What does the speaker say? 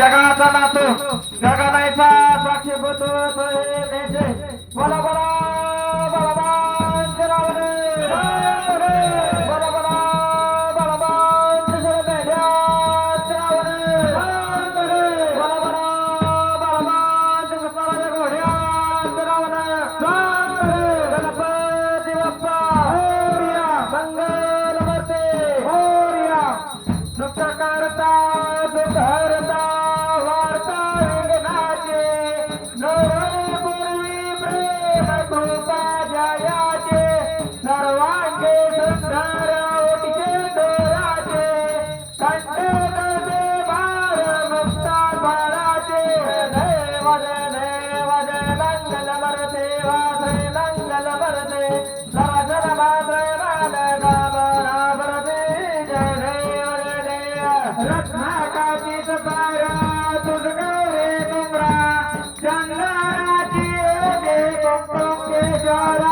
జగతనతు జగ Jara.